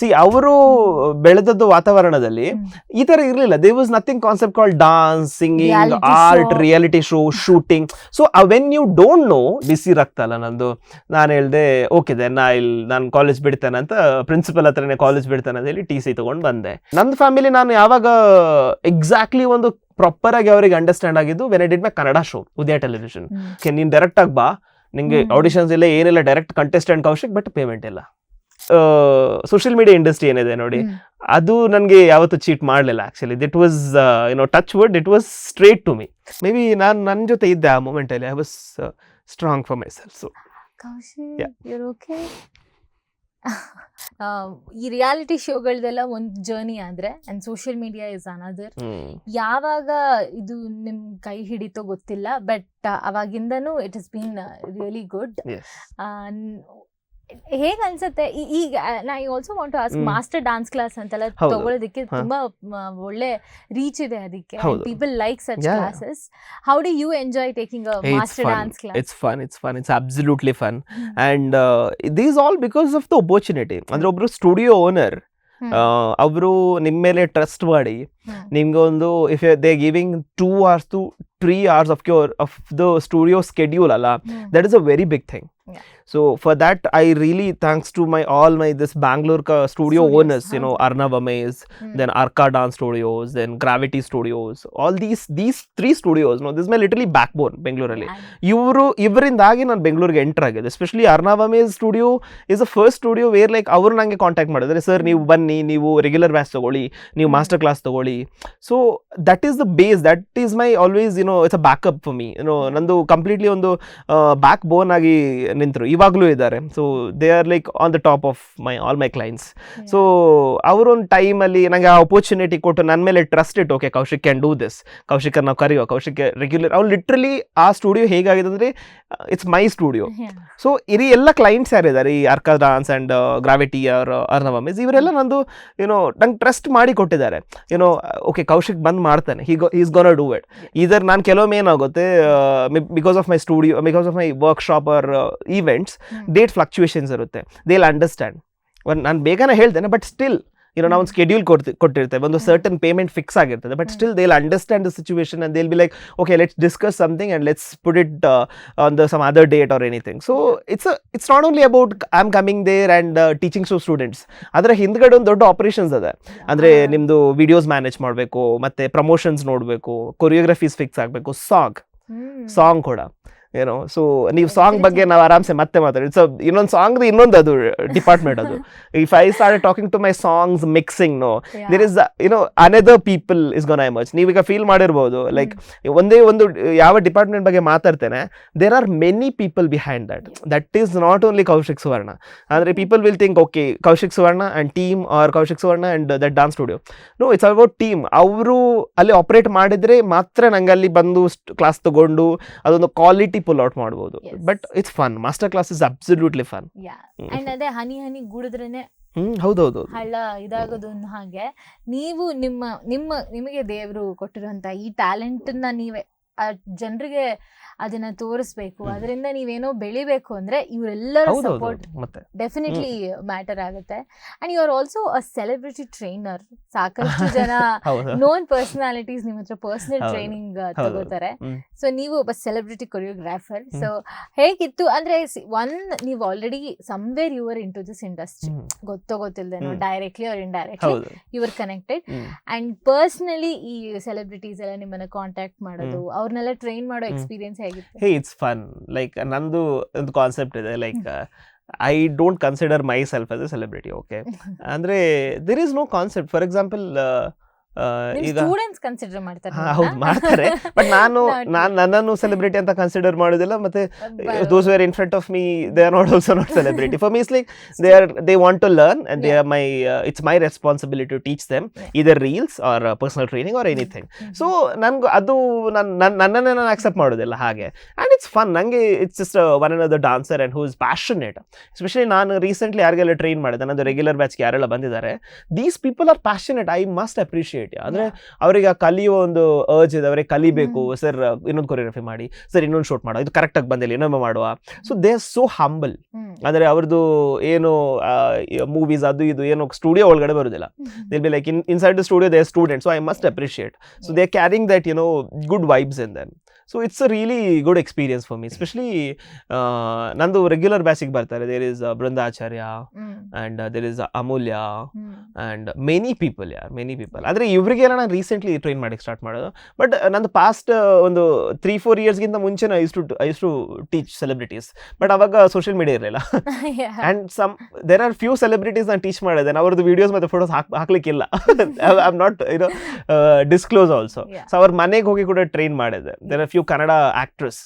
C ಅವರು ಬೆಳೆದದ್ದು ವಾತಾವರಣದಲ್ಲಿ. ಈ ತರ ಇರಲಿಲ್ಲ. They was nothing concept call dance singing art. Reality show shooting so when you don't know ಬಿಸಿ ರಕ್ತಲ್ಲ ನಂದು. ನಾನು ಹೇಳ್ದೆ ಓಕೆ ದೆನ್ ನಾ ಇಲ್ಲಿ ನಾನು ಕಾಲೇಜ್ ಬಿಡ್ತೇನೆ ಅಂತ ಪ್ರಿನ್ಸಿಪಲ್ ಹತ್ರನೇ ಕಾಲೇಜ್ ಬಿಡ್ತೇನೆ ಅಂತ ಹೇಳಿ ಟಿ ಸಿ ತಗೊಂಡು ಬಂದೆ. ನನ್ನ ಫ್ಯಾಮಿಲಿ ನಾನು ಯಾವಾಗ ಎಕ್ಸಾಕ್ಟ್ಲಿ ಒಂದು ಪ್ರಾಪರ್ ಆಗಿ ಅವರಿಗೆ ಅಂಡರ್ಸ್ಟ್ಯಾಂಡ್ ಆಗಿದ್ದು when I did my Kannada show Udaya television ನೀನು ಡೈರೆಕ್ಟ್ ಆಗಿ ಬಾ. ನಿಂಗೆ ಆಡಿಷನ್ಸ್ ಇಲ್ಲ ಏನಿಲ್ಲ direct contestant Kaushik but payment ಇಲ್ಲ. ಸೋಷಿಯಲ್ ಮೀಡಿಯಾ ಇಂಡಸ್ಟ್ರಿ ಏನಿದೆ ನೋಡಿ ಅದು ನನಗೆ ಯಾವತ್ತು ಚೀಟ್ ಮಾಡಲಿಲ್ಲ actually that was you know touch word it was straight to me maybe ನಾನು ನನ್ನ ಜೊತೆ ಇದ್ದೆ ಆ ಮೂಮೆಂಟಲ್ಲಿ I was strong for myself so ಈ ರಿಯಾಲಿಟಿ ಶೋಗಳದೆಲ್ಲ ಒಂದು ಜರ್ನಿ ಆದ್ರೆ and social media is another ಯಾವಾಗ ಇದು ನಿಮ್ ಕೈ ಹಿಡಿತೋ ಗೊತ್ತಿಲ್ಲ but ಅವಾಗಿಂದನೂ it is been really good ಹೇಗ್ ಅನ್ಸುತ್ತೆ? ಈಗ ನಾ also want ask. Master dance class ಅಂತೆಲ್ಲ. ತಗೊಳ್ಳೋದಕ್ಕೆ. ತುಂಬಾ ಒಳ್ಳೆ ರೀಚ್ ಇದೆ ಅದಕ್ಕೆ. People like such. Classes how do you enjoy taking a master. Dance class it's fun it's fun it's absolutely fun and these all because of the opportunity ಅಂದ್ರೆ ಒಬ್ಬರು studio owner ಅವರು ನಿಮ್ಮ ಮೇಲೆ ಟ್ರಸ್ಟ್ ಮಾಡಿ ನಿಮ್ಗೆ ಒಂದು if they giving two hours to three hours of cure of the studio schedule ಅಲ್ಲ that is a very big thing. Yeah. so for that i really thanks to my all my this bangalore ka studio Studios, owners you know arnav amaze then arca dance studios then gravity studios all these these three studios You no this is my literally backbone bangalore ಅಲ್ಲಿ ಇವರು ಇವರಿಂದಾಗಿ ನಾನು ಬೆಂಗಳೂರಿಗೆ enter ಆಗಿದೆ especially Arnav Amaze studio is a first studio where like ಅವರು ನನಗೆ contact ಮಾಡಿದ್ರೆ sir ನೀವು ಬನ್ನಿ ನೀವು ರೆಗ್ಯುಲರ್ ಬ್ಯಾಚ್ ತಗೊಳ್ಳಿ ನೀವು. ಮಾಸ್ಟರ್ ಕ್ಲಾಸ್ ತಗೊಳ್ಳಿ so that is the base that is my always you know it's a backup for me you know ನಂದು ಕಂಪ್ಲೀಟ್ಲಿ ಒಂದು ಬ್ಯಾಕ್ ಬೋನ್ ಆಗಿ ನಿಂತರು ಇವಾಗಲೂ ಇದ್ದಾರೆ. So they are like on the top of my all my clients so ಅವರೊಂದು ಟೈಮಲ್ಲಿ ನನಗೆ ಆ ಅಪರ್ಚುನಿಟಿ ಕೊಟ್ಟು ನನ್ನ ಮೇಲೆ ಟ್ರಸ್ಟ್ ಇಟ್ಟು okay Kaushik can do this Kaushik ನಾವು ಕರೆಯುವ ಕೌಶಿಕ್ ರೆಗ್ಯುಲರ್ ಅವ್ನು ಲಿಟ್ರಲಿ ಆ ಸ್ಟುಡಿಯೋ ಹೇಗಾಗಿದೆ ಅಂದರೆ ಇಟ್ಸ್ ಮೈ ಸ್ಟುಡಿಯೋ ಸೊ ಇರಿ ಎಲ್ಲ ಕ್ಲೈಂಟ್ಸ್ ಯಾರಿದ್ದಾರೆ? ಈ Arka dance and gravity or Arnava Amaze ಇವರೆಲ್ಲ ನಂದು ಏನೋ ನಂಗೆ ಟ್ರಸ್ಟ್ ಮಾಡಿ ಕೊಟ್ಟಿದ್ದಾರೆ. ಏನೋ ಓಕೆ ಕೌಶಿಕ್ ಬಂದ್ ಮಾಡ್ತಾನೆ. ಹೀಗೋ is gonna do it either ನಾನು ಕೆಲವೊಮ್ಮೆ ಏನಾಗುತ್ತೆ because of my studio because of my workshop or events date fluctuations ಇರುತ್ತೆ. ದೇ ವಿಲ್ ಅಂಡರ್ಸ್ಟ್ಯಾಂಡ್ ಒಂದು ನಾನು ಬೇಗನೆ ಹೇಳ್ತೇನೆ ಬಟ್ ಸ್ಟಿಲ್ ಏನೋ ನಾವು ಒಂದು ಸ್ಕೆಡ್ಯೂಲ್ ಕೊಡ್ತಿ ಕೊಟ್ಟಿರ್ತೇವೆ. ಒಂದು ಸರ್ಟನ್ ಪೇಮೆಂಟ್ ಫಿಕ್ಸ್ ಆಗಿರ್ತದೆ but still they will understand the situation and they'll be like okay let's discuss something and let's put it on the some other date or anything so it's it's not only about I am coming there and teaching to students ಅದರ ಹಿಂದ್ಗಡೆ ಒಂದು ದೊಡ್ಡ operations ಅದ. ಅಂದರೆ ನಿಮ್ಮದು videos manage ಮಾಡಬೇಕು ಮತ್ತು promotions ನೋಡಬೇಕು ಕೊರಿಯೋಗ್ರಫೀಸ್ ಫಿಕ್ಸ್ ಆಗಬೇಕು ಸಾಂಗ್ ಸಾಂಗ್ ಕೂಡ. ಏನೋ ಸೊ ನೀವು ಸಾಂಗ್ ಬಗ್ಗೆ ನಾವು ಆರಾಮ್ಸೆ ಮತ್ತೆ ಮಾತಾಡಿ ಇಟ್ಸ್ ಇನ್ನೊಂದು ಸಾಂಗ್ದು ಇನ್ನೊಂದು ಅದು ಡಿಪಾರ್ಟ್ಮೆಂಟ್ ಅದು. If I start talking to my songs mixing no there is you know another people is gone much ನೀವೀಗ ಫೀಲ್ ಮಾಡಿರ್ಬೋದು ಲೈಕ್ ಒಂದೇ ಒಂದು ಯಾವ ಡಿಪಾರ್ಟ್ಮೆಂಟ್ ಬಗ್ಗೆ ಮಾತಾಡ್ತೇನೆ there are many people behind that that is not only Kaushik Suvarna ಅಂದರೆ people will think okay Kaushik Suvarna and team or Kaushik Suvarna and that dance studio no it's about team ಅವರು ಅಲ್ಲಿ operate ಮಾಡಿದರೆ ಮಾತ್ರ ನಂಗೆ ಅಲ್ಲಿ ಬಂದು class ತಗೊಂಡು ಅದೊಂದು ಕ್ವಾಲಿಟಿ ಪುಲ್ ಔಟ್ ಮಾಡ್ಬೋದು. But it's fun master class is absolutely fun and ಅದೇ ಹನಿ ಹನಿ ಗುಡಿದ್ರೇನೆ ಹ್ಮ್ ಹೌದೌದು. ಹಳ್ಳ ಇದಾಗೋದು ಹಾಗೆ. ನೀವು ನಿಮ್ಮ ನಿಮ್ಮ ನಿಮಗೆ ದೇವರು ಕೊಟ್ಟಿರುವಂತ ಈ ಟ್ಯಾಲೆಂಟ್ನ ನೀವೇ ಜನರಿಗೆ ಅದನ್ನ ತೋರಿಸ್ಬೇಕು. ಅದರಿಂದ ನೀವೇನೋ ಬೆಳಿಬೇಕು ಅಂದ್ರೆ ಇವರೆಲ್ಲರ ಸಪೋರ್ಟ್ ಡೆಫಿನೆಟ್ಲಿ ಮ್ಯಾಟರ್ ಆಗುತ್ತೆ. And you are also a celebrity trainer ಸಾಕಷ್ಟು ಜನ ನೋನ್ ಪರ್ಸನಾಲಿಟೀಸ್ ನಿಮ್ಮ ಹತ್ರ ಪರ್ಸನಲ್ ಟ್ರೈನಿಂಗ್ ತಗೋತಾರೆ. ಸೊ ನೀವು ಒಬ್ಬ ಸೆಲೆಬ್ರಿಟಿ ಕೊರಿಯೋಗ್ರಾಫರ್ ಸೊ ಹೇಗಿತ್ತು ಅಂದ್ರೆ ಒನ್ ನೀವು already somewhere your into this industry. ಗೊತ್ತೋ ಗೊತ್ತಿಲ್ಲದೇನೋ directly or indirectly you are connected and personally ಈ ಸೆಲೆಬ್ರಿಟೀಸ್ ಎಲ್ಲ ನಿಮ್ಮನ್ನ ಕಾಂಟ್ಯಾಕ್ಟ್ ಮಾಡೋದು ಅವ್ರನ್ನೆಲ್ಲ ಟ್ರೈನ್ ಮಾಡೋ. ಎಕ್ಸ್ಪೀರಿಯನ್ಸ್ ಹೇಗಿತ್ತು? ಹೇ ಇಟ್ಸ್ ಫನ್ ಲೈಕ್ ನಂದು ಒಂದು ಕಾನ್ಸೆಪ್ಟ್ ಇದೆ like I don't consider myself as a celebrity okay ಅಂದರೆ there is no concept for example ಈಗ ಕನ್ಸಿಡರ್ ಮಾಡ್ತಾರೆ ಹೌದು ಮಾಡ್ತಾರೆ. ಬಟ್ ನಾನು ನಾನು ನನ್ನನ್ನು ಸೆಲೆಬ್ರಿಟಿ ಅಂತ ಕನ್ಸಿಡರ್ ಮಾಡೋದಿಲ್ಲ ಮತ್ತೆ those were in front of me they are not also not celebrity for me is like they are they want to learn and they are my it's my responsibility to teach them. Either reels or personal training or anything. So ನನ್ಗೆ ಅದು ನನ್ನ ನನ್ನನ್ನೇ ನಾನು accept ಮಾಡೋದಿಲ್ಲ ಹಾಗೆ. And it's fun ನನಗೆ it's just one another dancer and who is passionate especially ನಾನು recently ಯಾರಿಗೆಲ್ಲ ಟ್ರೈನ್ ಮಾಡಿದೆ ನನ್ನದು ರೆಗ್ಯುಲರ್ ಬ್ಯಾಚ್ಗೆ ಯಾರೆಲ್ಲ ಬಂದಿದ್ದಾರೆ these people are passionate I must appreciate appreciate ಅಂದ್ರೆ ಅವರಿಗೆ ಆ ಕಲಿಯುವ ಒಂದು ಅರ್ಜ್ ಇದೆ ಅವರಿಗೆ ಕಲಿಬೇಕು ಸರ್ ಇನ್ನೊಂದು ಕೊರಿಯೋಗ್ರಫಿ ಮಾಡಿ. ಸರ್ ಇನ್ನೊಂದು ಶೂಟ್ ಮಾಡೋ ಇದು ಕರೆಕ್ಟಾಗಿ ಬಂದಿಲ್ಲ ಇನ್ನೊಮ್ಮೆ ಮಾಡುವ. So they are so humble ಅಂದ್ರೆ ಅವ್ರದ್ದು ಏನು ಮೂವೀಸ್ ಅದು ಇದು ಏನು ಸ್ಟುಡಿಯೋ ಒಳಗಡೆ ಬರೋದಿಲ್ಲ. They'll be like in inside the studio they student so I must appreciate so they caring that you know good vibes in then so it's a really good experience for me especially ನಂದು regular ಬ್ಯಾಸಿಗೆ ಬರ್ತಾರೆ. There is Brindacharya and there is Amulya and many people ಯಾರ್ many people ಅಂದರೆ ಇವರಿಗೆಲ್ಲ ನಾನು recently train ಮಾಡಕ್ಕೆ start ಮಾಡೋದು. But ನಂದು ಪಾಸ್ಟ್ ಒಂದು ತ್ರೀ ಫೋರ್ ಇಯರ್ಸ್ಗಿಂತ ಮುಂಚೆ ನಾ to used to teach celebrities but ಅವಾಗ ಸೋಷಿಯಲ್ ಮೀಡಿಯಾ ಇರಲಿಲ್ಲ. And some there are few celebrities ನಾನು ಟೀಚ್ ಮಾಡಿದೆ. ಅವ್ರದ್ದು ವೀಡಿಯೋಸ್ ಮತ್ತು ಫೋಟೋಸ್ ಹಾಕ್ ಹಾಕ್ಲಿಕ್ಕಿಲ್ಲ. I am not you know disclose also. So ಅವ್ರ ಮನೆಗೆ ಹೋಗಿ ಕೂಡ ಟ್ರೈನ್ ಮಾಡಿದೆ. There are few Kannada actress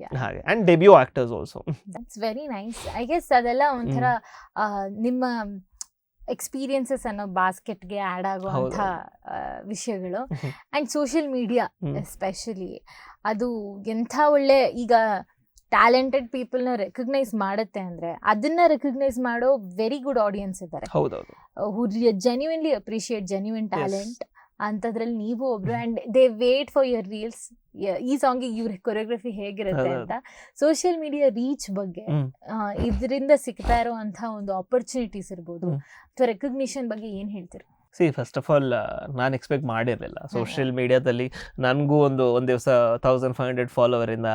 Yeah. ಹಾಗೆ. And debut actors also that's very nice I guess ಅದೆಲ್ಲ ಒಂಥರ ನಿಮ್ಮ ಎಕ್ಸ್ಪೀರಿಯನ್ಸಸ್ ಅನ್ನೋ ಬಾಸ್ಕೆಟ್ಗೆ ಆ್ಯಡ್ ಆಗುವಂಥ ವಿಷಯಗಳು. And and social media. Especially ಅದು ಎಂಥ ಒಳ್ಳೆ ಈಗ ಟ್ಯಾಲೆಂಟೆಡ್ ಪೀಪಲ್ನ ರೆಕಗ್ನೈಸ್ ಮಾಡುತ್ತೆ ಅಂದರೆ ಅದನ್ನ ರೆಕಗ್ನೈಸ್ ಮಾಡೋ ವೆರಿ ಗುಡ್ ಆಡಿಯನ್ಸ್ ಇದ್ದಾರೆ. ಹೌದೌದು. Who genuinely appreciate genuine talent ಅಂಥದ್ರಲ್ಲಿ ನೀವು ಒಬ್ರು and they wait for your reels ಈ ಸಾಂಗ್ ಇವ್ರ ಕೊರಿಯೋಗ್ರಫಿ ಹೇಗಿರುತ್ತೆ ಅಂತ ಸೋಷಿಯಲ್ ಮೀಡಿಯಾ ರೀಚ್ ಬಗ್ಗೆ. ಇದರಿಂದ ಸಿಗ್ತಾ ಇರುವಂತಹ ಒಂದು ಆಪರ್ಚುನಿಟೀಸ್ ಇರ್ಬೋದು. ಅಥವಾ ರೆಕಗ್ನಿಷನ್ ಬಗ್ಗೆ ಏನ್ ಹೇಳ್ತೀರಿ ಸಿ ಫಸ್ಟ್ ಆಫ್ ಆಲ್ ನಾನು ಎಕ್ಸ್ಪೆಕ್ಟ್ ಮಾಡಿರಲಿಲ್ಲ. ಸೋಷಿಯಲ್ ಮೀಡಿಯಾದಲ್ಲಿ ನನಗೂ ಒಂದು ಒಂದು ದಿವಸ ತೌಸಂಡ್ ಫೈವ್ ಹಂಡ್ರೆಡ್ ಫಾಲೋವರಿಂದ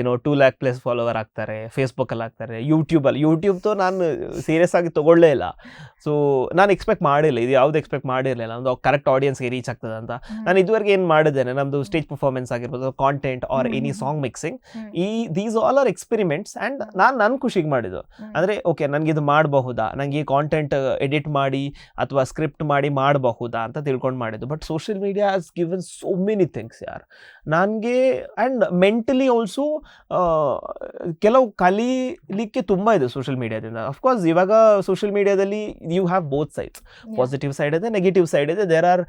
ಏನೋ ಟೂ ಲ್ಯಾಕ್ ಪ್ಲಸ್ ಫಾಲೋವರ್ ಆಗ್ತಾರೆ ಫೇಸ್ಬುಕ್ಕಲ್ಲಿ ಆಗ್ತಾರೆ ಯೂಟ್ಯೂಬಲ್ಲಿ ಯೂಟ್ಯೂಬ್ ತೋ ನಾನು ಸೀರಿಯಸ್ ಆಗಿ ತೊಗೊಳ್ಳೇ ಇಲ್ಲ. ಸೊ ನಾನು ಎಕ್ಸ್ಪೆಕ್ಟ್ ಮಾಡಿಲ್ಲ ಇದು ಯಾವ್ದು ಎಕ್ಸ್ಪೆಕ್ಟ್ ಮಾಡಿರಲಿಲ್ಲ. ಒಂದು ಕರೆಕ್ಟ್ ಆಡಿಯನ್ಸ್ಗೆ ರೀಚ್ ಆಗ್ತದೆ ಅಂತ. ನಾನು ಇದುವರೆಗೆ ಏನು ಮಾಡಿದ್ದೇನೆ ನಮ್ಮದು ಸ್ಟೇಜ್ ಪರ್ಫಾರ್ಮೆನ್ಸ್ ಆಗಿರ್ಬೋದು content or any song mixing ಈ these all are experiments and ನಾನು ನನ್ನ ಖುಷಿಗೆ ಮಾಡಿದ್ದು. ಅಂದರೆ ಓಕೆ ನನಗೆ ಇದು ಮಾಡಬಹುದಾ? ನನಗೆ ಈ ಕಾಂಟೆಂಟ್ ಎಡಿಟ್ ಮಾಡಿ ಅಥವಾ ಸ್ಕ್ರಿಪ್ಟ್ ಮಾಡಿ ಮಾಡಬಹುದಾ ಅಂತ ತಿಳ್ಕೊಂಡು ಮಾಡಿದ್ದು. But social media has given so many things ಯಾರ್. ನನಗೆ ಆ್ಯಂಡ್ ಮೆಂಟಲಿ ಆಲ್ಸೋ ಕೆಲವು ಕಲೀಲಿಕ್ಕೆ ತುಂಬ ಇದೆ ಸೋಷಿಯಲ್ ಮೀಡಿಯಾದಿಂದ ಅಫ್ಕೋರ್ಸ್ ಇವಾಗ ಸೋಷಿಯಲ್ ಮೀಡಿಯಾದಲ್ಲಿ you have both sides positive side ಇದೆ ನೆಗೆಟಿವ್ ಸೈಡ್ ಇದೆ. There are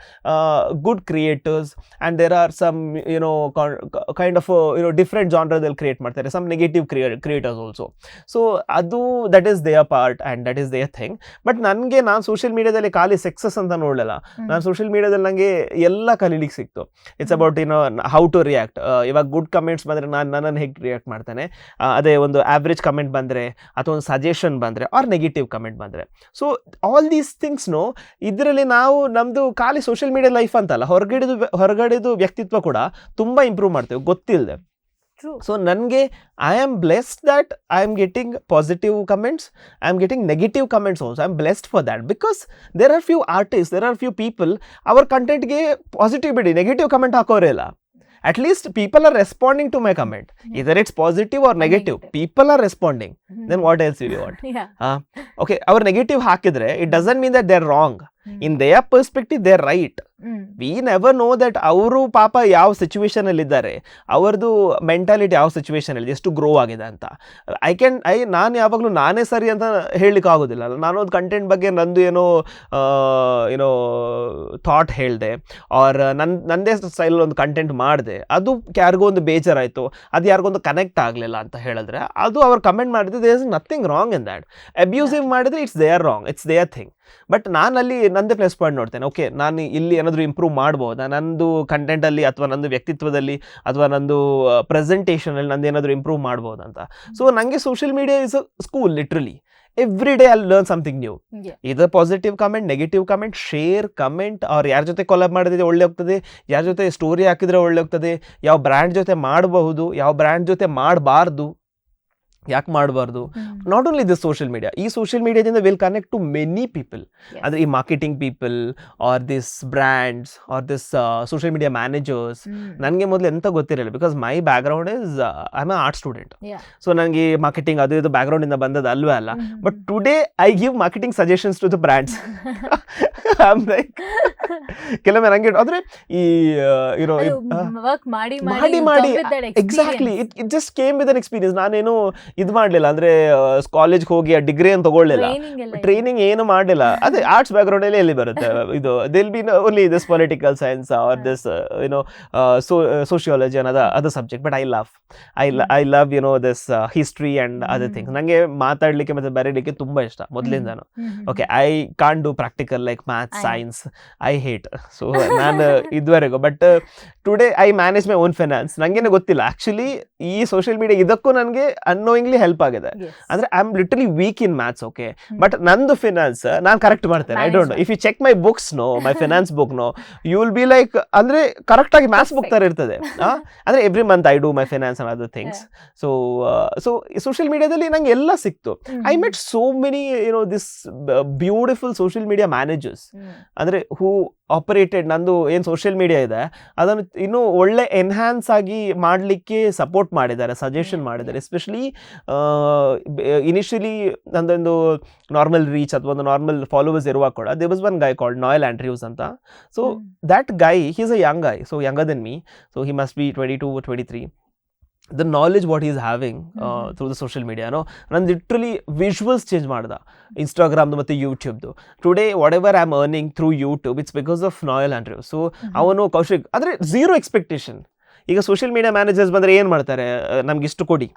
good creators and there are some you know kind of you know different ಜಾನ್ರದಲ್ಲಿ create ಮಾಡ್ತಾರೆ. Some negative creators also so ಅದು that is their part and that is their thing but ನನಗೆ ನಾನು social ಮೀಡಿಯಾದಲ್ಲಿ ಖಾಲಿ success ಅಂತ ನೋಡಲಿಲ್ಲ. ನಾನು social ಮೀಡಿಯಾದಲ್ಲಿ ನನಗೆ ಎಲ್ಲ ಕಲೀಲಿಕ್ಕೆ ಸಿಕ್ತು. ಇಟ್ಸ್ ಅಬೌಟ್ ಇನ್ನೋ ಹೌ ಟು ರಿಯಾಕ್ಟ್ ಇವಾಗ ಗುಡ್ ಕಮೆಂಟ್ಸ್ ಬಂದರೆ ನಾನು ನನ್ನನ್ನು ಹೇಗೆ ರಿಯಾಕ್ಟ್ ಮಾಡ್ತೇನೆ? ಅದೇ ಒಂದು ಆವ್ರೇಜ್ ಕಮೆಂಟ್ ಬಂದರೆ ಅಥವಾ ಒಂದು ಸಜೆಷನ್ ಬಂದರೆ ಆರ್ ನೆಗೆಟಿವ್ ಕಮೆಂಟ್ ಬಂದರೆ. ಸೊ ಆಲ್ ದೀಸ್ ಥಿಂಗ್ಸ್ನು ಇದರಲ್ಲಿ ನಾವು ನಮ್ಮದು ಖಾಲಿ ಸೋಷಿಯಲ್ ಮೀಡಿಯಾ ಲೈಫ್ ಅಂತಲ್ಲ ಹೊರಗಡೆದು ಹೊರಗಡೆದು ವ್ಯಕ್ತಿತ್ವ ಕೂಡ ತುಂಬ ಇಂಪ್ರೂವ್ ಮಾಡ್ತೇವೆ. ಗೊತ್ತಿಲ್ಲದೆ. ಸೊ ನನಗೆ I am blessed that I am getting positive comments I am getting negative comments also I am blessed for that because there are few artist there are few people ಅವ್ರ ಕಂಟೆಂಟ್ಗೆ positive ಬಿಡಿ negative comment ಹಾಕೋರೇ ಇಲ್ಲ. At least people are responding to my comment either it's positive or negative Negative. People are responding hmm. Then what else you what Yeah. Okay ಅವ್ರು negative ಹಾಕಿದ್ರೆ it doesn't mean that they are wrong hmm. In their perspective they are right hmm. We never know that ಅವರು ಪಾಪ ಯಾವ situation ಅಲ್ಲಿ ಇದ್ದಾರೆ ಅವ್ರದ್ದು mentality ಯಾವ situation ಅಲ್ಲಿ ಎಷ್ಟು ಗ್ರೋ ಆಗಿದೆ ಅಂತ. ಐ ಕ್ಯಾನ್ ಐ ನಾನು ಯಾವಾಗಲೂ ನಾನೇ ಸರಿ ಅಂತ ಹೇಳಲಿಕ್ಕೆ ಆಗೋದಿಲ್ಲ. ನಾನು ಒಂದು ಕಂಟೆಂಟ್ ಬಗ್ಗೆ ನಂದು ಏನೋ ಏನೋ ಥಾಟ್ ಹೇಳಿದೆ. ಆರ್ ನನ್ನ ನನ್ನದೇ ಸ್ಟೈಲ್ ಒಂದು ಕಂಟೆಂಟ್ ಮಾಡಿದೆ. ಅದು ಯಾರಿಗೋ ಒಂದು ಬೇಜಾರಾಯಿತು. ಅದು ಯಾರಿಗೊಂದು ಕನೆಕ್ಟ್ ಆಗಲಿಲ್ಲ ಅಂತ ಹೇಳಿದ್ರೆ ಅದು ಅವ್ರು ಕಮೆಂಟ್ ಮಾಡಿದ್ರೆ there is nothing wrong in that abusive ಮಾಡಿದ್ರೆ it's their wrong it's their thing but ನಾನಲ್ಲಿ ನಂದೇ ಪ್ಲಸ್ ಪಾಯಿಂಟ್ ನೋಡ್ತೇನೆ. ಓಕೆ ನಾನು ಇಲ್ಲಿ ಏನಾದರೂ ಇಂಪ್ರೂವ್ ಮಾಡ್ಬೋದಾ? ನಂದು ಕಂಟೆಂಟಲ್ಲಿ ಅಥವಾ ನಂದು ವ್ಯಕ್ತಿತ್ವದಲ್ಲಿ ಅಥವಾ ನಂದು ಪ್ರೆಸೆಂಟೇಷನಲ್ಲಿ ನಂದು ಏನಾದರೂ ಇಂಪ್ರೂವ್ ಮಾಡ್ಬೋದು ಅಂತ? ಸೊ ನನಗೆ social media is a school literally every day ಅಲ್ಲಿ ಲರ್ನ್ ಸಮಥಿಂಗ್ ನ್ಯೂ. ಇದು positive comment negative comment share comment ಅವ್ರು ಯಾರ ಜೊತೆ ಕೊಲಾಬ್ ಮಾಡಿದ್ರೆ ಒಳ್ಳೆ ಹೋಗ್ತದೆ ಯಾರ ಜೊತೆ ಸ್ಟೋರಿ ಹಾಕಿದ್ರೆ ಒಳ್ಳೆ ಹೋಗ್ತದೆ ಯಾವ ಬ್ರ್ಯಾಂಡ್ ಜೊತೆ ಮಾಡಬಹುದು ಯಾವ ಬ್ರ್ಯಾಂಡ್ ಜೊತೆ ಮಾಡಬಾರ್ದು ಯಾಕೆ ಮಾಡಬಾರ್ದು. Not only this social media ಈ social ಮೀಡಿಯಾದಿಂದ will connect to many people. ಅಂದರೆ ಈ marketing people or this brands or this social media managers. ನನಗೆ ಮೊದಲು ಎಂತ ಗೊತ್ತಿರಲಿಲ್ಲ because my background is I am art student. So ನನಗೆ ಮಾರ್ಕೆಟಿಂಗ್ ಅದು ಇದು ಬ್ಯಾಕ್ಗ್ರೌಂಡಿಂದ ಬಂದದ್ದು ಅಲ್ವೇ ಅಲ್ಲ. But today I give marketing suggestions to the brands ಕೆಲವೊಮ್ಮೆ ನಂಗೆ ಅಂದರೆ ಈ ಇರೋ work ಮಾಡಿ ಮಾಡಿ ಮಾಡಿ exactly it it just came with an experience ನಾನೇನು ಇದು ಮಾಡಲಿಲ್ಲ ಅಂದರೆ ಕಾಲೇಜ್ಗೆ ಹೋಗಿ ಆ ಡಿಗ್ರಿ ಅಂತ ತಗೊಳ್ಳಿಲ್ಲ. ಟ್ರೈನಿಂಗ್ ಏನು ಮಾಡಲಿಲ್ಲ. ಅದೇ ಆರ್ಟ್ಸ್ ಬ್ಯಾಕ್ಗ್ರೌಂಡ್ ಅಲ್ಲಿ ಎಲ್ಲಿ ಬರುತ್ತೆ? ಇದು ದಿಲ್ B only this political science R this YONO sociology ಅನ್ನೋದು ಅದು subject but I love I I love you know this history and other things ನನಗೆ ಮಾತಾಡಲಿಕ್ಕೆ ಮತ್ತು ಬರೀಲಿಕ್ಕೆ ತುಂಬ ಇಷ್ಟ ಮೊದಲಿಂದಾನು. Okay I corn do practical like maths science I hate so ನಾನು ಇದುವರೆಗೂ but today I manage my own finance ನನಗೇನೆ ಗೊತ್ತಿಲ್ಲ. Actually ಈ ಸೋಷಿಯಲ್ ಮೀಡಿಯಾ ಇದಕ್ಕೂ ನನಗೆ ಅನ್ನೋಯಿಂಗ್ಲಿ ಹೆಲ್ಪ್ ಆಗಿದೆ. ಅಂದರೆ I am literally weak in maths okay but ನಂದು finance ನಾನು ಕರೆಕ್ಟ್ ಮಾಡ್ತೇನೆ I don't if you check my books no my finance book no you will be like ಅಂದ್ರೆ correct ಆಗಿ maths book ಥರ ಇರ್ತದೆ. ಅಂದರೆ every month I do my finance and other things so so social ಮೀಡಿಯಾದಲ್ಲಿ ನಂಗೆ ಎಲ್ಲ ಸಿಕ್ತು. I met so many you know this beautiful social media managers. ಅಂದರೆ ಹೂ ಆಪರೇಟೆಡ್ ನಂದು ಏನು ಸೋಷಿಯಲ್ ಮೀಡಿಯಾ ಇದೆ ಅದನ್ನು ಇನ್ನೂ ಒಳ್ಳೆ ಎನ್ಹ್ಯಾನ್ಸ್ ಆಗಿ ಮಾಡಲಿಕ್ಕೆ ಸಪೋರ್ಟ್ ಮಾಡಿದ್ದಾರೆ ಸಜೆಷನ್ ಮಾಡಿದ್ದಾರೆ. ಎಸ್ಪೆಷಲಿ ಇನಿಷಿಯಲಿ ನಂದೊಂದು ನಾರ್ಮಲ್ ರೀಚ್ ಅಥವಾ ಒಂದು ನಾರ್ಮಲ್ ಫಾಲೋವರ್ಸ್ ಇರುವಾಗ ಕೂಡ they was one guy called Niall Andrews ಅಂತ. So hmm. that guy he's a young guy so younger than me. So he must be 22 or 23 the knowledge what is having through the social the social media no ನಾನು literally visuals change ಮಾಡ್ದ ಇನ್ಸ್ಟಾಗ್ರಾಮ್ದು ಮತ್ತು ಯೂಟ್ಯೂಬ್ದು today whatever I am earning through YouTube it's because of Niall Andrew so. ಅವನು ಕೌಶಿಕ್ ಅಂದರೆ zero expectation ಈಗ social media managers ಬಂದರೆ ಏನು ಮಾಡ್ತಾರೆ? ನಮ್ಗೆ ಇಷ್ಟು ಕೊಡಿ.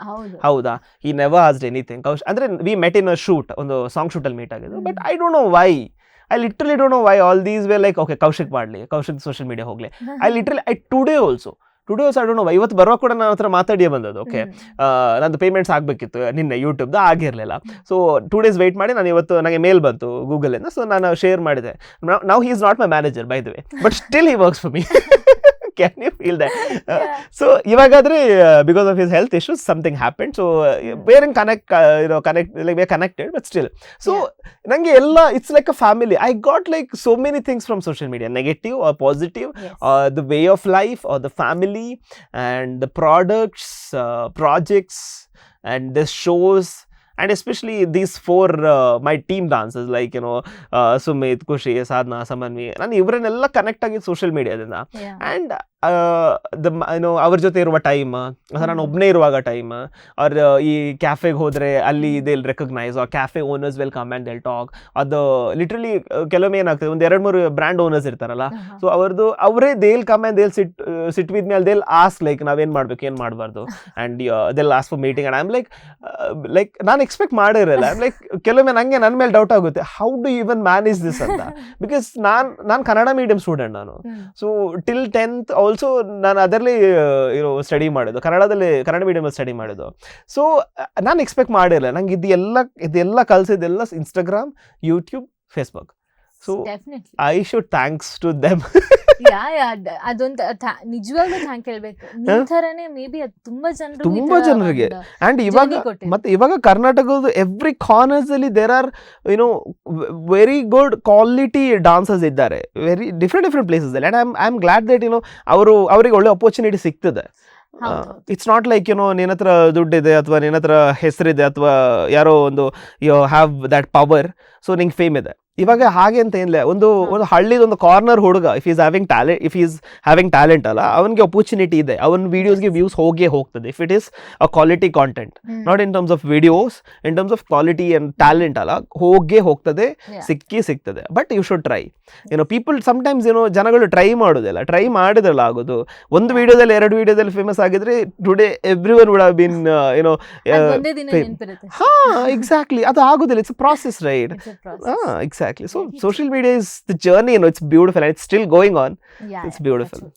ಹೌದಾ. ಈ ನೆವರ್ ಆಸ್ಡ್ ಎನಿಥಿಂಗ್ ಕೌಶ್ ಅಂದರೆ we met in a shoot ಒಂದು ಸಾಂಗ್ ಶೂಟಲ್ಲಿ ಮೀಟ್ ಆಗಿದ್ದು but I don't know why I literally don't know why all these way like okay Kaushik ಮಾಡಲಿ ಕೌಶಿಕ್ ಸೋಷಿಯಲ್ ಮೀಡಿಯಾ ಹೋಗಲಿ. I literally I today also today also I don't know ಇವತ್ತು ಬರೋ ಕೂಡ ನನ್ನ ಹತ್ರ ಮಾತಾಡಿಯೇ ಬಂದದ್ದು. ಓಕೆ. ನಂದು ಪೇಮೆಂಟ್ಸ್ ಆಗಬೇಕಿತ್ತು ನಿನ್ನೆ ಯೂಟ್ಯೂಬ್ದು ಆಗಿರಲಿಲ್ಲ. ಸೊ ಟೂ ಡೇಸ್ ವೆಯ್ಟ್ ಮಾಡಿ ನಾನು ಇವತ್ತು ನನಗೆ ಮೇಲ್ ಬಂತು ಗೂಗಲಿಂದ ಸೊ ನಾನು ಶೇರ್ ಮಾಡಿದೆ. ನಾವು he is not my manager by the way but still he works for me Can you feel that Yeah. So ಇವಾಗಾದ್ರೆ because of his health issues something happen so ಬೇರೆ connect you know connect like we connected but still so ನನಗೆ ಎಲ್ಲ it's like a family I got like so many things from social media negative or positive Yes. uh, the way of life or the family and the products, uh, projects, and the shows. And especially these four, uh, my team dancers like, you know, uh, Sumit, Kushi, Sadhna, Samanvi. ನಾನು ಇವರನ್ನೆಲ್ಲ connect ಆಗಿದ್ದು social ಮೀಡಿಯಾದಿಂದ Yeah. And the ಏನು ಅವ್ರ ಜೊತೆ ಇರುವ time ಅಥವಾ ನಾನು. ಒಬ್ಬನೇ ಇರುವಾಗ ಟೈಮ್ ಅವ್ರ ಈ ಕ್ಯಾಫೆಗೆ ಹೋದರೆ ಅಲ್ಲಿ ದೇ ರೆಕಗ್ನೈಸ್ ಆ cafe owners will come and they'll talk ಅದು ಲಿಟ್ರಲಿ ಕೆಲವೊಮ್ಮೆ ಏನಾಗ್ತದೆ ಒಂದು ಎರಡು ಮೂರು ಬ್ರ್ಯಾಂಡ್ ಓನರ್ಸ್ ಇರ್ತಾರಲ್ಲ. ಸೊ ಅವ್ರದ್ದು ಅವರೇ they'll come and they'll sit sit with ಮೇಲೆ ದೇಲ್ ಆಸ್ ಲೈಕ್ ನಾವೇನು ಮಾಡ್ಬೇಕು ಏನು ಮಾಡಬಾರ್ದು and they'll ask for meeting and I'm like like ನಾನು ಎಕ್ಸ್ಪೆಕ್ಟ್ ಮಾಡಿರಲ್ಲ ಐಮ್ ಲೈಕ್ ಕೆಲವೊಮ್ಮೆ ನನಗೆ ನನ್ನ ಮೇಲೆ ಡೌಟ್ ಆಗುತ್ತೆ how do even manage this ಅಂತ ಬಿಕಾಸ್ ನಾನು ನಾನು ಕನ್ನಡ ಮೀಡಿಯಂ ಸ್ಟೂಡೆಂಟ್ ನಾನು. ಸೊ ಟಿಲ್ ಟೆಂತ್ ಆಲ್ಸೋ ನಾನು ಅದರಲ್ಲಿ ಇರೋ ಸ್ಟಡಿ ಮಾಡೋದು. ಕನ್ನಡದಲ್ಲಿ, ಕನ್ನಡ ಮೀಡಿಯಮಲ್ಲಿ ಸ್ಟಡಿ ಮಾಡೋದು. ಸೊ ನಾನು ಎಕ್ಸ್ಪೆಕ್ಟ್ ಮಾಡಿರಲಿಲ್ಲ ನಂಗೆ ಇದೆಲ್ಲ ಇದೆಲ್ಲ ಕಲಿಸಿದ್ದೆಲ್ಲ Instagram YouTube Facebook so. I should thanks to them yeah ಅದೊಂದು ನಿಜವಾಗ್ಲೂ ಥ್ಯಾಂಕ್ ಹೇಳ್ಬೇಕು. ನಿಮ್ ಮೇ ಬಿ ಅದು ತುಂಬಾ ಜನರು ತುಂಬಾ ಜನರಿಗೆ. ಆ್ಯಂಡ್ ಇವಾಗ ಮತ್ತೆ ಇವಾಗ ಕರ್ನಾಟಕದ ಎವ್ರಿ ಕಾರ್ನರ್ಸ್ ಅಲ್ಲಿ there are you know very good quality dancers ಇದ್ದಾರೆ. ವೆರಿ ಡಿಫ್ರೆಂಟ್ ಡಿಫ್ರೆಂಟ್ ಪ್ಲೇಸಸ್ ಅಲ್ಲಿ. And I am glad that you know ಅವರು ಅವರಿಗೆ ಒಳ್ಳೆ ಅಪರ್ಚುನಿಟಿ ಸಿಗ್ತದೆ. ಇಟ್ಸ್ ನಾಟ್ ಲೈಕ್ ಯುನೋ ನಿನ್ನ ಹತ್ರ ದುಡ್ಡಿದೆ ಅಥವಾ ನಿನ್ನ ಹತ್ರ ಹೆಸರಿದೆ ಅಥವಾ ಯಾರೋ ಒಂದು you have that power so ನಿಂಗೆ ಫೇಮ್ ಇದೆ. ಇವಾಗ ಹಾಗೆ ಅಂತ ಏನಿಲ್ಲ ಒಂದು ಒಂದು ಹಳ್ಳಿದ ಒಂದು ಕಾರ್ನರ್ ಹುಡುಗ if is having talent if is having talent ಅಲ್ಲ ಅವನಿಗೆ ಅಪರ್ಚುನಿಟಿ ಇದೆ. ಅವನ ವೀಡಿಯೋಸ್ಗೆ ವ್ಯೂಸ್ ಹೋಗೇ ಹೋಗ್ತದೆ. If it is a quality content not in terms of videos in terms of quality and talent ಅಲ್ಲ ಹೋಗೇ ಹೋಗ್ತದೆ ಸಿಕ್ಕಿ ಸಿಗ್ತದೆ. ಬಟ್ ಯು ಶುಡ್ ಟ್ರೈ ಏನೋ ಪೀಪಲ್ ಸಮಟೈಮ್ಸ್ ಏನೋ ಜನಗಳು ಟ್ರೈ ಮಾಡೋದಿಲ್ಲ. ಟ್ರೈ ಮಾಡಿದ್ರಲ್ಲ ಆಗೋದು. ಒಂದು ವಿಡಿಯೋದಲ್ಲಿ ಎರಡು ವಿಡಿಯೋದಲ್ಲಿ ಫೇಮಸ್ ಆಗಿದ್ರೆ today every one would been ಏನೋ. ಹಾ ಎಕ್ಸಾಕ್ಟ್ಲಿ ಅದು ಆಗೋದಿಲ್ಲ. It's process right It's Exactly. So social media is the journey, you know, it's beautiful and it's still going on. Yeah. It's beautiful.